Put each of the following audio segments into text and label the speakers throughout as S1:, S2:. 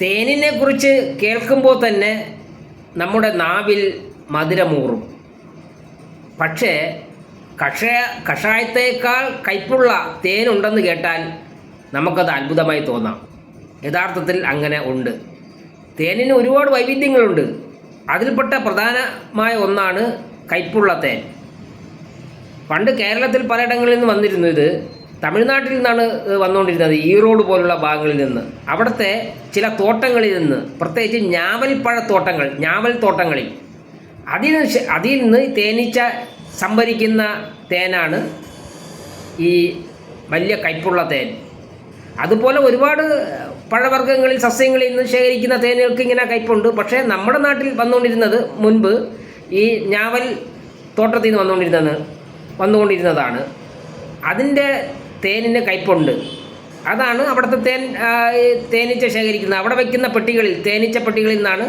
S1: തേനിനെ കുറിച്ച് കേൾക്കുമ്പോൾ തന്നെ നമ്മുടെ നാവിൽ മധുരമൂറും. പക്ഷേ കഷായ കഷായത്തേക്കാൾ കയ്പുള്ള തേനുണ്ടെന്ന് കേട്ടാൽ നമുക്കത് അത്ഭുതമായി തോന്നാം. യഥാർത്ഥത്തിൽ അങ്ങനെ ഉണ്ട്. തേനിന് ഒരുപാട് വൈവിധ്യങ്ങളുണ്ട്. അതിൽപ്പെട്ട പ്രധാനമായ ഒന്നാണ് കയ്പുള്ള തേൻ. പണ്ട് കേരളത്തിൽ പലയിടങ്ങളിൽ നിന്ന് വന്നിരുന്നു ഇത് തമിഴ്നാട്ടിൽ നിന്നാണ് വന്നുകൊണ്ടിരുന്നത് ഈറോഡ് പോലുള്ള ഭാഗങ്ങളിൽ നിന്ന്. അവിടുത്തെ ചില തോട്ടങ്ങളിൽ നിന്ന് പ്രത്യേകിച്ച് ഞാവൽപ്പഴത്തോട്ടങ്ങൾ ഞാവൽ തോട്ടങ്ങളിൽ. അതിൽ അതിൽ നിന്ന് തേനീച്ച സംഭരിക്കുന്ന തേനാണ് ഈ വലിയ കയ്പുള്ള തേൻ. അതുപോലെ ഒരുപാട് പഴവർഗങ്ങളിൽ സസ്യങ്ങളിൽ നിന്ന് ശേഖരിക്കുന്ന തേനുകൾക്ക് ഇങ്ങനെ കയ്പുണ്ട്. പക്ഷേ നമ്മുടെ നാട്ടിൽ വന്നുകൊണ്ടിരുന്നത് മുൻപ് ഈ ഞാവൽ തോട്ടത്തിൽ നിന്ന് വന്നുകൊണ്ടിരുന്നത് വന്നുകൊണ്ടിരുന്നതാണ്. അതിന്റെ തേനിന് കയ്പുണ്ട്. അതാണ് അവിടുത്തെ തേൻ തേനീച്ച ശേഖരിക്കുന്നത്. അവിടെ വയ്ക്കുന്ന പെട്ടികളിൽ തേനീച്ച പെട്ടികളിൽ നിന്നാണ്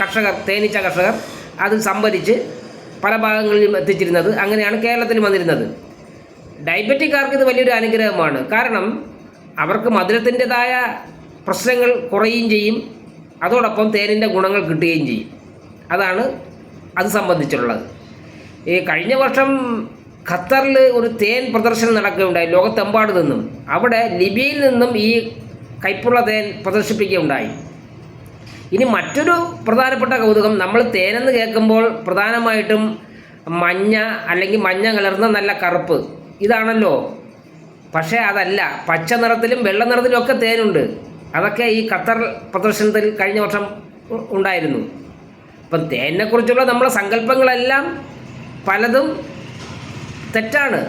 S1: കർഷകർ തേനീച്ച കർഷകർ അത് സംഭരിച്ച് പല ഭാഗങ്ങളിലും എത്തിച്ചിരുന്നത്. അങ്ങനെയാണ് കേരളത്തിൽ വന്നിരുന്നത്. ഡയബറ്റിക്കാർക്ക് ഇത് വലിയൊരു അനുഗ്രഹമാണ്. കാരണം അവർക്ക് മധുരത്തിന്റെതായ പ്രശ്നങ്ങൾ കുറയുകയും ചെയ്യും. അതോടൊപ്പം തേനിന്റെ ഗുണങ്ങൾ കിട്ടുകയും ചെയ്യും. അതാണ് അത് സംബന്ധിച്ചുള്ളത്. ഈ കഴിഞ്ഞ വർഷം ഖത്തറിൽ ഒരു തേൻ പ്രദർശനം നടക്കുകയുണ്ടായി ലോകത്തെമ്പാട് നിന്നും. അവിടെ ലിബിയയിൽ നിന്നും ഈ കൈപ്പുള്ള തേൻ പ്രദർശിപ്പിക്കുകയുണ്ടായി. ഇനി മറ്റൊരു പ്രധാനപ്പെട്ട കൗതുകം നമ്മൾ തേനെന്ന് കേൾക്കുമ്പോൾ പ്രധാനമായിട്ടും മഞ്ഞ അല്ലെങ്കിൽ മഞ്ഞ കലർന്ന നല്ല കറുപ്പ്. ഇതാണല്ലോ. പക്ഷേ അതല്ല പച്ച നിറത്തിലും വെള്ള നിറത്തിലും ഒക്കെ തേനുണ്ട്. അതൊക്കെ ഈ ഖത്തർ പ്രദർശനത്തിൽ കഴിഞ്ഞ വർഷം ഉണ്ടായിരുന്നു. അപ്പം തേനിനെക്കുറിച്ചുള്ള നമ്മളെ സങ്കല്പങ്ങളെല്ലാം പലതും തെറ്റാണ്.